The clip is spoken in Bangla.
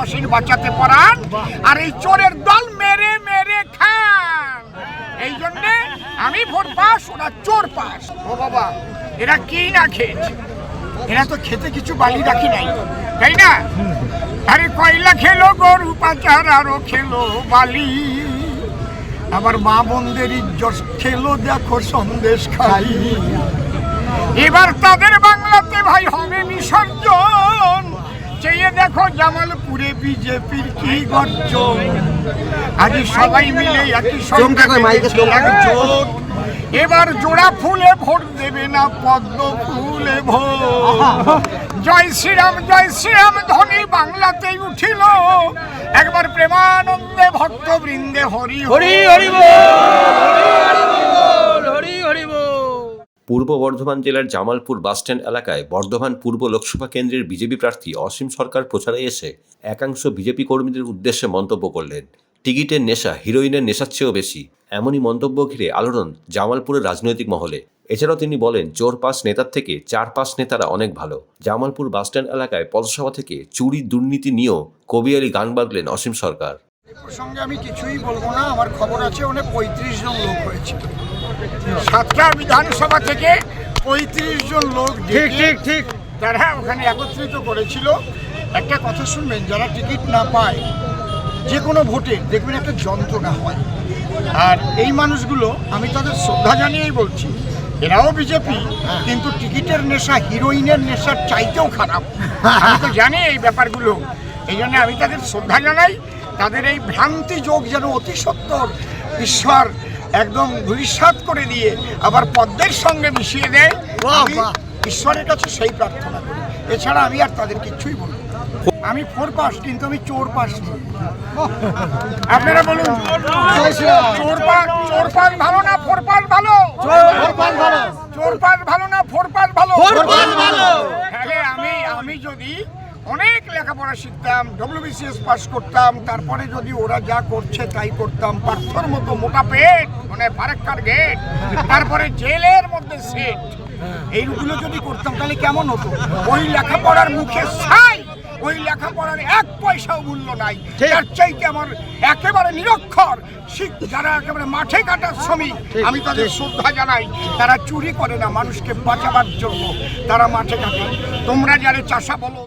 দেশবাসীর বাঁচাতে পারান আর এই চোরের দল মেরে মেরে খান। এই জন্যে আমি ভোট পাস, ওরা চোর পাস। ও বাবা, এরা কি না খেয়েছে? এরা তো খেতে কিছু বালি রাখি নাই, তাই না? আরে কয়লা খেলো, গরু পাচার আরও খেলো, বালি। আবার মা বোনদের ইজ্জত খেলো, দেখো সন্দেশ খাই। এবার তাদের বাংলাতে ভাই হবে বিসর্জন। চেয়ে দেখো জামালপুরে বিজেপির কি গর্জন। আজ সবাই মিলে একই সঙ্গে। এবার জোড়া ফুলে ভোট দেবে না পদ্ম ফুলে ভোট। জয় শ্রীরাম জয় শ্রীরাম ধ্বনি বাংলাতেই উঠিল। একবার প্রেমানন্দে ভক্ত বৃন্দে হরি। হরি হরি হরি বল হরি হরি বল পূর্ব বর্ধমান জেলার জামালপুর বাসস্ট্যান্ড এলাকায় বর্ধমান পূর্ব লোকসভা কেন্দ্রের বিজেপি প্রার্থী অসীম সরকার প্রচারে এসে একাংশ বিজেপি কর্মীদের উদ্দেশ্যে মন্তব্য করলেন। টিকিটের নেশা, হিরোইনের নেশার চেয়েও বেশি। এমনই মন্তব্য ঘিরে আলোড়ন জামালপুরের রাজনৈতিক মহলে। এছাড়াও তিনি বলেন চোর পাস নেতার থেকে চার পাস নেতারা অনেক ভালো। জামালপুর বাসস্ট্যান্ড এলাকায় পথসভা থেকে চুরি দুর্নীতি নিয়েও কবিয়ালি গান বাজলেন অসীম সরকার। প্রসঙ্গে আমি কিছুই বলব না। আমার খবর আছে ওনে পঁয়ত্রিশ জন লোক হয়েছে। সাতটা বিধানসভা থেকে পঁয়ত্রিশ জন লোক ঠিক ঠিক ঠিক। তারা ওখানে একত্রিত করেছিল। একটা কথা শুনবেন যারা টিকিট না পায় যে কোনো ভোটে দেখবেন একটা যন্ত্রণা হয়। আর এই মানুষগুলো আমি তাদের শ্রদ্ধা জানিয়েই বলছি এরাও বিজেপি কিন্তু টিকিটের নেশা হিরোইনের নেশার চাইতেও খারাপ। আমি তো জানি এই ব্যাপারগুলো। এই জন্য আমি তাদের শ্রদ্ধা জানাই। তাদের এই ভ্রান্তি যোগ যেন অতি সত্তর ঈশ্বর একদম ভবিষ্যৎ করে দিয়ে আবার পদ্মের সঙ্গে মিশিয়ে দেয় ঈশ্বরের কাছে সেই প্রার্থনা করি। এছাড়া আমি আর তাদের কিছুই বলি আমি ফোর পাস কিন্তু আমি চোর পাস। আপনারা বলুন চোর পাস চোর পাস ভালো না ফোর পাস ভালো চোর পাস ভালো না ফোর পাস ভালো তাহলে আমি আমি যদি অনেক লেখাপড়া শিখতাম ডব্লিউবিসিএস পাস করতাম তারপরে যদি ওরা যা করছে তাই করতাম। পার্থর মতো মোটা পেট মানে ফারাক্কার গেট তারপরে জেলের মধ্যে সেট এইগুলো যদি করতাম তাহলে কেমন হতো? ওই লেখাপড়ার মুখে ছাই ওই লেখাপড়ার এক পয়সাও মূল্য নাই। তার চাইতে আমার একেবারে নিরক্ষর। যারা একেবারে মাঠে কাটার শ্রমিক আমি তাদের শ্রদ্ধা জানাই তারা চুরি করে না মানুষকে বাঁচাবার জন্য তারা মাঠে কাটে। তোমরা যারা চাষা বলো